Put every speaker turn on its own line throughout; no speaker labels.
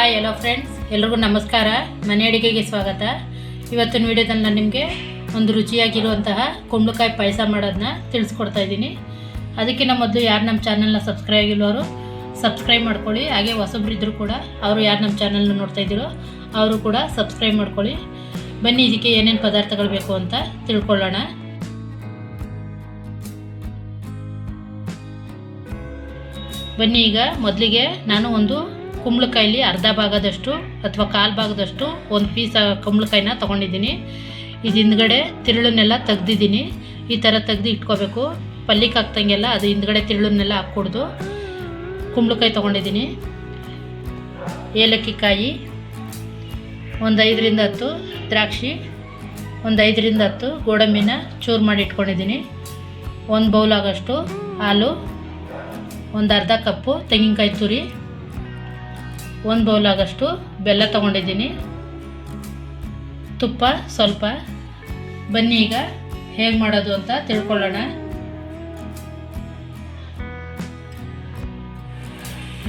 Hi hello friends ಎಲ್ರಿಗೂ ನಮಸ್ಕಾರ. ಮನೆ ಅಡುಗೆಗೆ ಸ್ವಾಗತ. ಇವತ್ತಿನ ವಿಡಿಯೋದಲ್ಲಿ ನಾನು ನಿಮಗೆ ಒಂದು ರುಚಿಯಾಗಿರುವಂತಹ ಕುಂಬಳಕಾಯಿ ಪಾಯಸ ಮಾಡೋದನ್ನ ತಿಳಿಸ್ಕೊಡ್ತಾ ಇದ್ದೀನಿ. ಅದಕ್ಕಿಂತ ಮೊದಲು ಯಾರು ನಮ್ಮ ಚಾನಲ್ನ ಸಬ್ಸ್ಕ್ರೈಬ್ ಆಗಿಲ್ಲವರು ಸಬ್ಸ್ಕ್ರೈಬ್ ಮಾಡ್ಕೊಳ್ಳಿ. ಹಾಗೆ ಹೊಸಬ್ರಿದ್ರು ಕೂಡ ಅವರು ಯಾರು ನಮ್ಮ ಚಾನಲ್ನ ನೋಡ್ತಾ ಇದ್ದೀರೋ ಅವರು ಕೂಡ ಸಬ್ಸ್ಕ್ರೈಬ್ ಮಾಡ್ಕೊಳ್ಳಿ. ಬನ್ನಿ, ಇದಕ್ಕೆ ಏನೇನು ಪದಾರ್ಥಗಳು ಬೇಕು ಅಂತ ತಿಳ್ಕೊಳ್ಳೋಣ. ಬನ್ನಿ, ಈಗ ಮೊದಲಿಗೆ ನಾನು ಒಂದು ಕುಂಬಳಕಾಯಲ್ಲಿ ಅರ್ಧ ಭಾಗದಷ್ಟು ಅಥವಾ ಕಾಲು ಭಾಗದಷ್ಟು ಒಂದು ಪೀಸ್ ಕುಂಬಳಕಾಯಿನ ತೊಗೊಂಡಿದ್ದೀನಿ. ಇದು ಹಿಂದ್ಗಡೆ ತಿರುಳನ್ನೆಲ್ಲ ತೆಗ್ದಿದ್ದೀನಿ. ಈ ಥರ ತೆಗ್ದು ಇಟ್ಕೋಬೇಕು. ಪಲ್ಲಿಗೆ ಹಾಕ್ದಂಗೆಲ್ಲ ಅದು ಹಿಂದ್ಗಡೆ ತಿರುಳನ್ನೆಲ್ಲ ಹಾಕ್ಕೊಡ್ದು ಕುಂಬಳಕಾಯಿ ತೊಗೊಂಡಿದ್ದೀನಿ. ಏಲಕ್ಕಿ ಕಾಯಿ ಒಂದು ಐದರಿಂದ ಹತ್ತು, ದ್ರಾಕ್ಷಿ ಒಂದು ಐದರಿಂದ ಹತ್ತು, ಗೋಡಂಬಿನ ಚೂರು ಮಾಡಿ ಇಟ್ಕೊಂಡಿದ್ದೀನಿ. ಒಂದು ಬೌಲ್ ಆಗೋಷ್ಟು ಹಾಲು, ಒಂದು ಅರ್ಧ ಕಪ್ಪು ತೆಂಗಿನಕಾಯಿ ತುರಿ. ಒಂದು ಬೌಲ್ ಬೆಲ್ಲ ತೊಗೊಂಡಿದ್ದೀನಿ. ತುಪ್ಪ ಸ್ವಲ್ಪ. ಬನ್ನಿ ಈಗ ಹೇಗೆ ಮಾಡೋದು ಅಂತ ತಿಳ್ಕೊಳ್ಳೋಣ.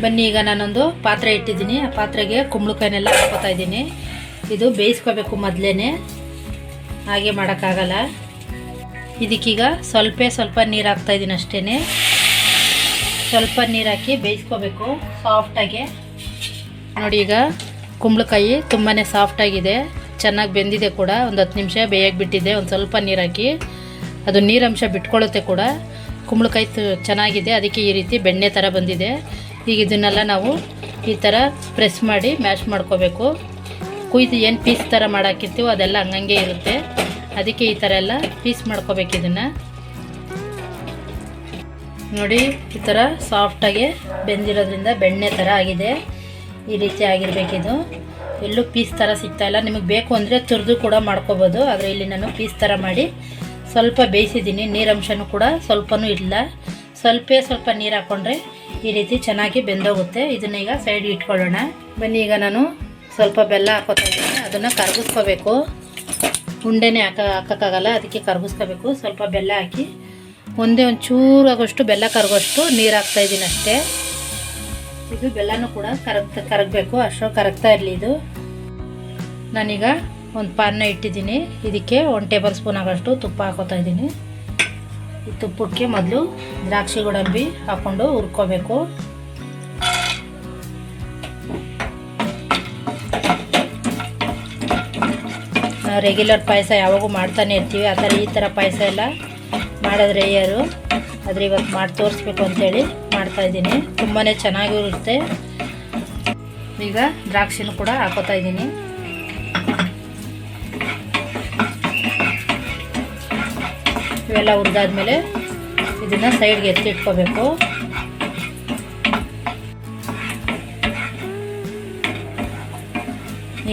ಬನ್ನಿ ಈಗ ನಾನೊಂದು ಪಾತ್ರೆ ಇಟ್ಟಿದ್ದೀನಿ. ಆ ಪಾತ್ರೆಗೆ ಕುಂಬಳಕಾಯಿನೆಲ್ಲ ಹಾಕೋತಾ ಇದ್ದೀನಿ. ಇದು ಬೇಯಿಸ್ಕೋಬೇಕು ಮೊದಲೇ ಹಾಗೆ ಮಾಡೋಕ್ಕಾಗಲ್ಲ. ಇದಕ್ಕೀಗ ಸ್ವಲ್ಪ ಸ್ವಲ್ಪ ನೀರು ಹಾಕ್ತಾಯಿದ್ದೀನಿ ಅಷ್ಟೇ ಸ್ವಲ್ಪ ನೀರು ಹಾಕಿ ಬೇಯಿಸ್ಕೋಬೇಕು ಸಾಫ್ಟಾಗಿ ನೋಡಿ ಈಗ ಕುಂಬಳಕಾಯಿ ತುಂಬಾ ಸಾಫ್ಟಾಗಿದೆ ಚೆನ್ನಾಗಿ ಬೆಂದಿದೆ ಕೂಡ. ಒಂದು ಹತ್ತು ನಿಮಿಷ ಬೇಯಕ್ಕೆ ಬಿಟ್ಟಿದ್ದೆ. ಒಂದು ಸ್ವಲ್ಪ ನೀರು ಹಾಕಿ. ಅದು ನೀರಂಶ ಬಿಟ್ಕೊಳ್ಳುತ್ತೆ ಕೂಡ. ಕುಂಬಳಕಾಯಿ ಚೆನ್ನಾಗಿದೆ. ಅದಕ್ಕೆ ಈ ರೀತಿ ಬೆಣ್ಣೆ ಥರ ಬಂದಿದೆ. ಈಗ ಇದನ್ನೆಲ್ಲ ನಾವು ಈ ಥರ ಪ್ರೆಸ್ ಮಾಡಿ ಮ್ಯಾಶ್ ಮಾಡ್ಕೋಬೇಕು. ಕುಯ್ದು ಏನು ಪೀಸ್ ಥರ ಮಾಡಾಕಿರ್ತೀವೋ ಅದೆಲ್ಲ ಹಂಗಂಗೆ ಇರುತ್ತೆ. ಅದಕ್ಕೆ ಈ ಥರ ಎಲ್ಲ ಪೀಸ್ ಮಾಡ್ಕೋಬೇಕು ಇದನ್ನು. ನೋಡಿ, ಈ ಥರ ಸಾಫ್ಟಾಗಿ ಬೆಂದಿರೋದ್ರಿಂದ ಬೆಣ್ಣೆ ಥರ ಆಗಿದೆ. ಈ ರೀತಿ ಆಗಿರಬೇಕಿದು ಎಲ್ಲೂ ಪೀಸ್ ಥರ ಸಿಗ್ತಾ ಇಲ್ಲ. ನಿಮಗೆ ಬೇಕು ಅಂದರೆ ತುರಿದು ಕೂಡ ಮಾಡ್ಕೋಬೋದು. ಆದರೆ ಇಲ್ಲಿ ನಾನು ಪೀಸ್ ಥರ ಮಾಡಿ ಸ್ವಲ್ಪ ಬೇಯಿಸಿದ್ದೀನಿ. ನೀರಂಶನೂ ಕೂಡ ಸ್ವಲ್ಪನೂ ಇಲ್ಲ. ಸ್ವಲ್ಪ ಸ್ವಲ್ಪ ನೀರು ಹಾಕ್ಕೊಂಡ್ರೆ ಈ ರೀತಿ ಚೆನ್ನಾಗಿ ಬೆಂದೋಗುತ್ತೆ. ಇದನ್ನ ಈಗ ಸೈಡ್ ಇಟ್ಕೊಳ್ಳೋಣ. ಬನ್ನಿ, ಈಗ ನಾನು ಸ್ವಲ್ಪ ಬೆಲ್ಲ ಹಾಕೋತಾ ಇದ್ದೀನಿ. ಅದನ್ನು ಕರಗಿಸ್ಕೋಬೇಕು. ಉಂಡೆನೇ ಹಾಕ, ಹಾಕೋಕ್ಕಾಗಲ್ಲ. ಅದಕ್ಕೆ ಕರಗಿಸ್ಕೋಬೇಕು. ಸ್ವಲ್ಪ ಬೆಲ್ಲ ಹಾಕಿ. ಒಂದೇ ಒಂದು ಚೂರಾಗೋಷ್ಟು ಬೆಲ್ಲ ಕರಗೋಷ್ಟು ನೀರು ಹಾಕ್ತಾಯಿದ್ದೀನಿ ಅಷ್ಟೇ. ಇದು ಬೆಲ್ಲನೂ ಕೂಡ ಕರಗ್ತ, ಕರಗಬೇಕು. ಅಷ್ಟು ಕರಗ್ತಾ ಇರಲಿ ಇದು. ನಾನೀಗ ಒಂದು ಪಾನ್ನ ಇಟ್ಟಿದ್ದೀನಿ. ಇದಕ್ಕೆ ಒಂದು ಟೇಬಲ್ ಸ್ಪೂನ್ ಆಗೋಷ್ಟು ತುಪ್ಪ ಹಾಕೋತಾ ಇದ್ದೀನಿ. ಈ ತುಪ್ಪಕ್ಕೆ ಮೊದಲು ದ್ರಾಕ್ಷಿ ಗೋಡಂಬಿ ಹಾಕ್ಕೊಂಡು ಹುರ್ಕೋಬೇಕು. ನಾವು ರೆಗ್ಯುಲರ್ ಪಾಯಸ ಯಾವಾಗೂ ಮಾಡ್ತಾನೆ ಇರ್ತೀವಿ. ಆ ಥರ ಈ ಥರ ಪಾಯಸ ಎಲ್ಲ ಮಾಡೋದು ಯಾರು? ಆದರೆ ಇವತ್ತು ಮಾಡಿ ತೋರಿಸ್ಬೇಕು ಅಂತೇಳಿ ಮಾಡ್ತಾ ಇದ್ದೀನಿ. ತುಂಬಾ ಚೆನ್ನಾಗಿರುತ್ತೆ. ಈಗ ದ್ರಾಕ್ಷಿನೂ ಕೂಡ ಹಾಕೋತಾ ಇದ್ದೀನಿ. ಇವೆಲ್ಲ ಹುರಿದಾದ್ಮೇಲೆ ಇದನ್ನು ಸೈಡ್ಗೆ ಎತ್ತಿಟ್ಕೋಬೇಕು.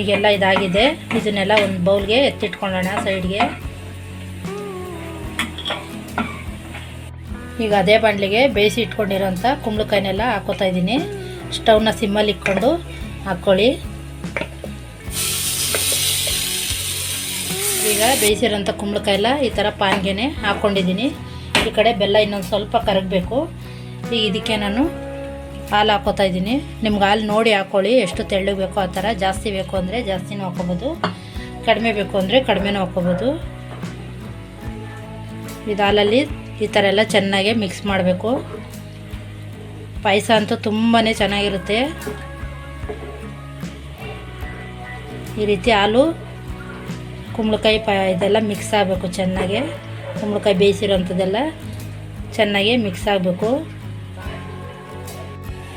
ಈಗೆಲ್ಲ ಇದಾಗಿದೆ. ಇದನ್ನೆಲ್ಲ ಒಂದು ಬೌಲ್ಗೆ ಎತ್ತಿಟ್ಕೊಳ್ಳೋಣ ಸೈಡ್ಗೆ. ಈಗ ಅದೇ ಬಾಣಲಿಗೆ ಬೇಯಿಸಿ ಇಟ್ಕೊಂಡಿರೋಂಥ ಕುಂಬಳಕಾಯಿನೆಲ್ಲ ಹಾಕೋತಾ ಇದ್ದೀನಿ. ಸ್ಟವ್ನ ಸಿಮ್ಮಲ್ಲಿ ಇಟ್ಕೊಂಡು ಹಾಕ್ಕೊಳ್ಳಿ. ಈಗ ಬೇಯಿಸಿರೋಂಥ ಕುಂಬಳಕಾಯೆಲ್ಲ ಈ ಥರ ಪಾನ್ಗೆನೆ ಹಾಕ್ಕೊಂಡಿದ್ದೀನಿ. ಈ ಕಡೆ ಬೆಲ್ಲ ಇನ್ನೊಂದು ಸ್ವಲ್ಪ ಕರಗಬೇಕು. ಈಗ ಇದಕ್ಕೆ ನಾನು ಹಾಲು ಹಾಕೋತಾ ಇದ್ದೀನಿ. ನಿಮ್ಗೆ ಹಾಲು ನೋಡಿ ಹಾಕ್ಕೊಳ್ಳಿ ಎಷ್ಟು ತೆಳ್ಳಗೆ ಬೇಕೋ ಆ ಥರ. ಜಾಸ್ತಿ ಬೇಕು ಅಂದರೆ ಜಾಸ್ತಿನೂ ಹಾಕ್ಕೊಬೋದು. ಕಡಿಮೆ ಬೇಕು ಅಂದರೆ ಕಡಿಮೆನೂ ಹಾಕ್ಕೊಬೋದು. ಇದು ಹಾಲಲ್ಲಿ ಈ ಥರ ಎಲ್ಲ ಚೆನ್ನಾಗಿ ಮಿಕ್ಸ್ ಮಾಡಬೇಕು. ಪಾಯಸ ಅಂತೂ ತುಂಬಾ ಚೆನ್ನಾಗಿರುತ್ತೆ. ಈ ರೀತಿ ಹಾಲು, ಕುಂಬಳಕಾಯಿ ಪ ಇದೆಲ್ಲ ಮಿಕ್ಸ್ ಆಗಬೇಕು ಚೆನ್ನಾಗಿ. ಕುಂಬಳಕಾಯಿ ಬೇಯಿಸಿರೋಂಥದ್ದೆಲ್ಲ ಚೆನ್ನಾಗಿ ಮಿಕ್ಸ್ ಆಗಬೇಕು.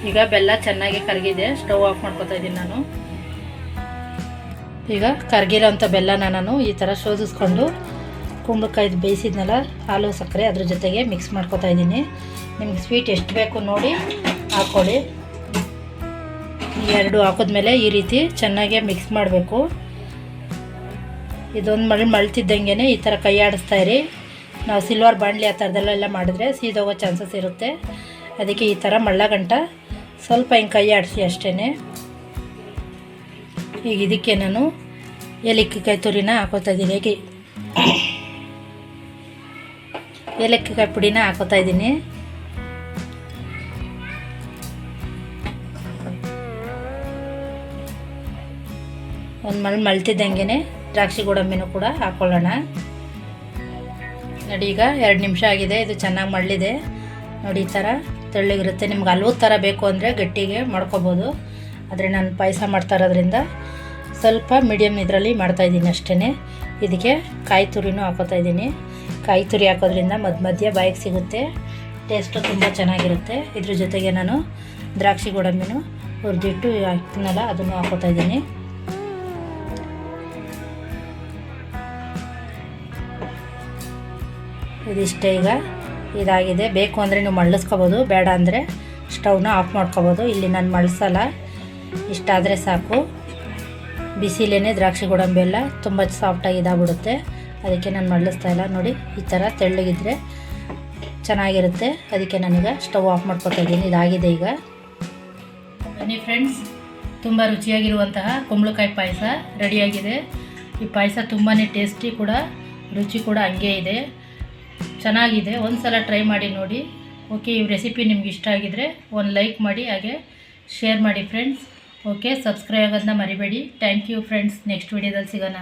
ಈಗ ಬೆಲ್ಲ ಚೆನ್ನಾಗಿ ಕರಗಿದೆ. ಸ್ಟವ್ ಆಫ್ ಮಾಡ್ಕೊತಾ ಇದ್ದೀನಿ ನಾನು. ಈಗ ಕರಗಿರೋಂಥ ಬೆಲ್ಲನ ನಾನು ಈ ಥರ ಶೋಧಿಸ್ಕೊಂಡು ಕುಂಬಳಕಾಯ್ದು ಬೇಯಿಸಿದ್ನಲ್ಲ, ಹಾಲು, ಸಕ್ಕರೆ ಅದ್ರ ಜೊತೆಗೆ ಮಿಕ್ಸ್ ಮಾಡ್ಕೊತಾ ಇದ್ದೀನಿ. ನಿಮ್ಗೆ ಸ್ವೀಟ್ ಎಷ್ಟು ಬೇಕು ನೋಡಿ ಹಾಕ್ಕೊಳ್ಳಿ ಎರಡು ಹಾಕಿದ್ಮೇಲೆ ಈ ರೀತಿ ಚೆನ್ನಾಗಿ ಮಿಕ್ಸ್ ಮಾಡಬೇಕು. ಇದೊಂದು ಮಳೆ ಮಳ್ತಿದ್ದಂಗೆ ಈ ಥರ ಕೈ ಆಡಿಸ್ತಾ ಇರಿ. ನಾವು ಸಿಲ್ವರ್ ಬಾಣಲಿ ಆ ಥರದಲ್ಲೆಲ್ಲ ಮಾಡಿದ್ರೆ ಸೀದೋಗೋ ಚಾನ್ಸಸ್ ಇರುತ್ತೆ. ಅದಕ್ಕೆ ಈ ಥರ ಮಳ್ಳ ಗಂಟ ಸ್ವಲ್ಪ ಹಿಂಗೆ ಕೈ ಆಡಿಸಿ ಅಷ್ಟೇ ಈಗ ಇದಕ್ಕೆ ನಾನು ಏಲಕ್ಕಿಕಾಯಿ ತುರಿನ ಹಾಕೋತಾ ಇದ್ದೀನಿ. ಹೇಗೆ ಏಲಕ್ಕಿಕಾಯಿ ಪುಡಿನ ಹಾಕೋತಾ ಇದ್ದೀನಿ. ಒಂದು ಮಳ್ ಮಳ್ತಿದ್ದಂಗೆ ದ್ರಾಕ್ಷಿ ಗೋಡಂಬಿನೂ ಕೂಡ ಹಾಕ್ಕೊಳ್ಳೋಣ ನೋಡಿ, ಈಗ ಎರಡು ನಿಮಿಷ ಆಗಿದೆ, ಇದು ಚೆನ್ನಾಗಿ ಮಳ್ಳಿದೆ. ನೋಡಿ, ಈ ಥರ ತೆಳ್ಳಗಿರುತ್ತೆ. ನಿಮ್ಗೆ ಹಲ್ವದ ಥರ ಬೇಕು ಅಂದರೆ ಗಟ್ಟಿಗೆ ಮಾಡ್ಕೊಬೋದು. ಆದರೆ ನಾನು ಪಾಯಸ ಮಾಡ್ತಾ ಇರೋದ್ರಿಂದ ಸ್ವಲ್ಪ ಮೀಡಿಯಮ್ ಇದರಲ್ಲಿ ಮಾಡ್ತಾಯಿದ್ದೀನಿ ಅಷ್ಟೇ ಇದಕ್ಕೆ ಕಾಯಿ ತುರಿನೂ ಹಾಕೋತಾ ಇದ್ದೀನಿ. ಕಾಯಿ ತುರಿ ಹಾಕೋದ್ರಿಂದ ಮಧ್ಯ ಮಧ್ಯ ಬಾಯಿಗೆ ಸಿಗುತ್ತೆ. ಟೇಸ್ಟು ತುಂಬ ಚೆನ್ನಾಗಿರುತ್ತೆ. ಇದ್ರ ಜೊತೆಗೆ ನಾನು ದ್ರಾಕ್ಷಿ ಗೋಡಂಬಿನೂ ಹುರಿದಿಟ್ಟು ಹಾಕ್ತೀನಲ್ಲ, ಅದನ್ನು ಹಾಕೋತಾ ಇದ್ದೀನಿ. ಇದಿಷ್ಟೇ ಈಗ. ಇದಾಗಿದೆ. ಬೇಕು ಅಂದರೆ ನೀವು ಮಳ್ಳಿಸ್ಕೋಬೋದು ಬೇಡ ಅಂದರೆ ಸ್ಟವ್ನ ಆಫ್ ಮಾಡ್ಕೋಬೋದು. ಇಲ್ಲಿ ನಾನು ಮಳ್ಸಲ್ಲ. ಇಷ್ಟಾದರೆ ಸಾಕು. ಬಿಸಿಲೇನೆ ದ್ರಾಕ್ಷಿ ಗೋಡಂಬಿ ಎಲ್ಲ ತುಂಬ ಸಾಫ್ಟಾಗಿ ಇದಾಗ್ಬಿಡುತ್ತೆ. ಅದಕ್ಕೆ ನಾನು ಮಳ್ಳಿಸ್ತಾ ಇಲ್ಲ. ನೋಡಿ, ಈ ಥರ ತೆಳ್ಳಗಿದ್ರೆ ಚೆನ್ನಾಗಿರುತ್ತೆ. ಅದಕ್ಕೆ ನಾನೀಗ ಸ್ಟವ್ ಆಫ್ ಮಾಡ್ಕೊತಾ ಇದ್ದೀನಿ. ಇದಾಗಿದೆ ಈಗ. ಬನ್ನಿ ಫ್ರೆಂಡ್ಸ್, ತುಂಬ ರುಚಿಯಾಗಿರುವಂತಹ ಕುಂಬಳಕಾಯಿ ಪಾಯಸ ರೆಡಿಯಾಗಿದೆ. ಈ ಪಾಯಸ ತುಂಬಾ ಟೇಸ್ಟಿ ಕೂಡ, ರುಚಿ ಕೂಡ ಹಂಗೆ ಇದೆ. ಚೆನ್ನಾಗಿದೆ. ಒಂದು ಸಲ ಟ್ರೈ ಮಾಡಿ ನೋಡಿ. ಓಕೆ, ಈ ರೆಸಿಪಿ ನಿಮ್ಗೆ ಇಷ್ಟ ಆಗಿದರೆ ಒಂದು ಲೈಕ್ ಮಾಡಿ, ಹಾಗೆ ಶೇರ್ ಮಾಡಿ ಫ್ರೆಂಡ್ಸ್. ಓಕೆ, ಸಬ್ಸ್ಕ್ರೈಬ್ ಆಗೋದನ್ನ ಮರಿಬೇಡಿ. Thank you friends. ನೆಕ್ಸ್ಟ್ ವೀಡಿಯೋದಲ್ಲಿ ಸಿಗೋಣ.